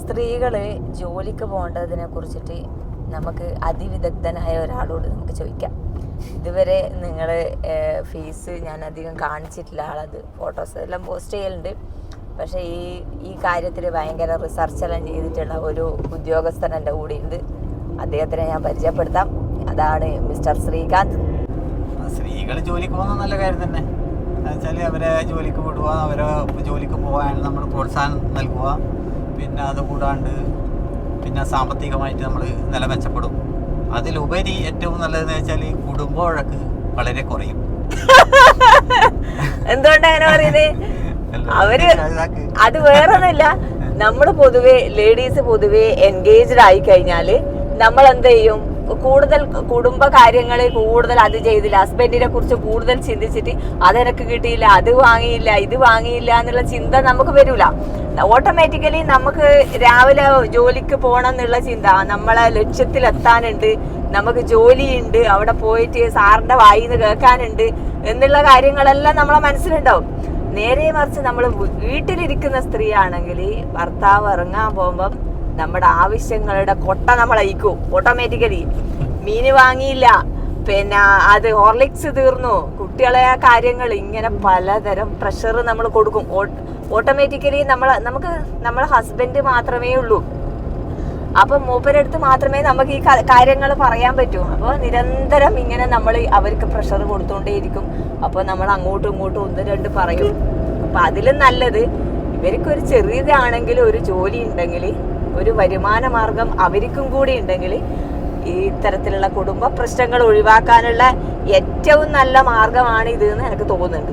സ്ത്രീകൾ ജോലിക്ക് പോകേണ്ടതിനെ കുറിച്ചിട്ട് നമുക്ക് അതിവിദഗ്ധനായ ഒരാളോട് നമുക്ക് ചോദിക്കാം. ഇതുവരെ നിങ്ങൾ ഫേസ് ഞാൻ അധികം കാണിച്ചിട്ടില്ല ആളത്. ഫോട്ടോസ് എല്ലാം പോസ്റ്റ് ചെയ്യലുണ്ട്. പക്ഷേ ഈ ഈ കാര്യത്തിൽ ഭയങ്കര റിസർച്ച് എല്ലാം ചെയ്തിട്ടുള്ള ഒരു ഉദ്യോഗസ്ഥൻ എന്റെ കൂടെ ഉണ്ട് അദ്ദേഹത്തിനെ ഞാൻ പരിചയപ്പെടുത്താം. അതാണ് മിസ്റ്റർ ശ്രീകാന്ത്. സ്ത്രീകൾ ജോലിക്ക് പോകുന്ന നല്ല കാര്യം തന്നെ. എന്നുവെച്ചാൽ അവരെ ജോലിക്ക് വിടുക അവരെ ജോലിക്ക് പോകാൻ നമ്മൾ പ്രോത്സാഹനം നൽകുക. പിന്നെ അത് കൂടാണ്ട് പിന്നെ സാമ്പത്തികമായിട്ട് നമ്മൾ നില മെച്ചപ്പെടും അതിലുപരി ഏറ്റവും നല്ലതെന്ന് വെച്ചാൽ കുടുംബ വഴക്ക് വളരെ കുറയും. എന്തുകൊണ്ടാണ് അങ്ങനെ പറയുന്നത് അവർ അത് വേറൊന്നുമില്ല. നമ്മൾ പൊതുവെ ലേഡീസ് പൊതുവെ എൻഗേജ്ഡ് ആയി കഴിഞ്ഞാൽ നമ്മൾ എന്ത് ചെയ്യും? കൂടുതൽ കുടുംബ കാര്യങ്ങളിൽ കൂടുതൽ അത് ചെയ്തില്ല. ഹസ്ബൻഡിനെ കുറിച്ച് കൂടുതൽ ചിന്തിച്ചിട്ട് അതെനക്ക് കിട്ടിയില്ല അത് വാങ്ങിയില്ല ഇത് വാങ്ങിയില്ല എന്നുള്ള ചിന്ത നമുക്ക് വരൂല. ഓട്ടോമാറ്റിക്കലി നമുക്ക് രാവിലെ ജോലിക്ക് പോകണം എന്നുള്ള ചിന്ത നമ്മളെ ലക്ഷ്യത്തിലെത്താനുണ്ട് നമുക്ക് ജോലിയുണ്ട് അവിടെ പോയിട്ട് സാറിന്റെ വായിന്ന് കേൾക്കാനുണ്ട് എന്നുള്ള കാര്യങ്ങളെല്ലാം നമ്മളെ മനസ്സിലുണ്ടാവും. നേരെ മറിച്ച് നമ്മൾ വീട്ടിലിരിക്കുന്ന സ്ത്രീ ആണെങ്കിൽ ഭർത്താവ് ഇറങ്ങാൻ പോകുമ്പം നമ്മുടെ ആവശ്യങ്ങളുടെ കൊട്ട നമ്മൾ അയക്കും ഓട്ടോമാറ്റിക്കലി മീന് വാങ്ങിയില്ല പിന്നെ അത് ഹോർലിക്സ് തീർന്നു. കുട്ടികളെ ആ കാര്യങ്ങൾ ഇങ്ങനെ പലതരം പ്രഷർ നമ്മൾ കൊടുക്കും. ഓട്ടോമാറ്റിക്കലി നമ്മൾ നമുക്ക് നമ്മളെ ഹസ്ബൻഡ് മാത്രമേ ഉള്ളൂ. അപ്പൊ മൂപ്പരടുത്ത് മാത്രമേ നമുക്ക് ഈ കാര്യങ്ങൾ പറയാൻ പറ്റൂ. അപ്പോൾ നിരന്തരം ഇങ്ങനെ നമ്മൾ അവർക്ക് പ്രഷർ കൊടുത്തുകൊണ്ടേയിരിക്കും അപ്പോൾ നമ്മൾ അങ്ങോട്ടും ഇങ്ങോട്ടും ഒന്ന് രണ്ട് പറയും. അപ്പൊ അതിലും നല്ലത് ഇവർക്കൊരു ചെറിയതാണെങ്കിൽ ഒരു ജോലി ഉണ്ടെങ്കിൽ ഒരു വരുമാന മാർഗം അവർക്കും കൂടി ഉണ്ടെങ്കിൽ ഈ തരത്തിലുള്ള കുടുംബ പ്രശ്നങ്ങൾ ഒഴിവാക്കാനുള്ള ഏറ്റവും നല്ല മാർഗമാണ് ഇത് എന്ന് എനിക്ക് തോന്നുന്നുണ്ട്.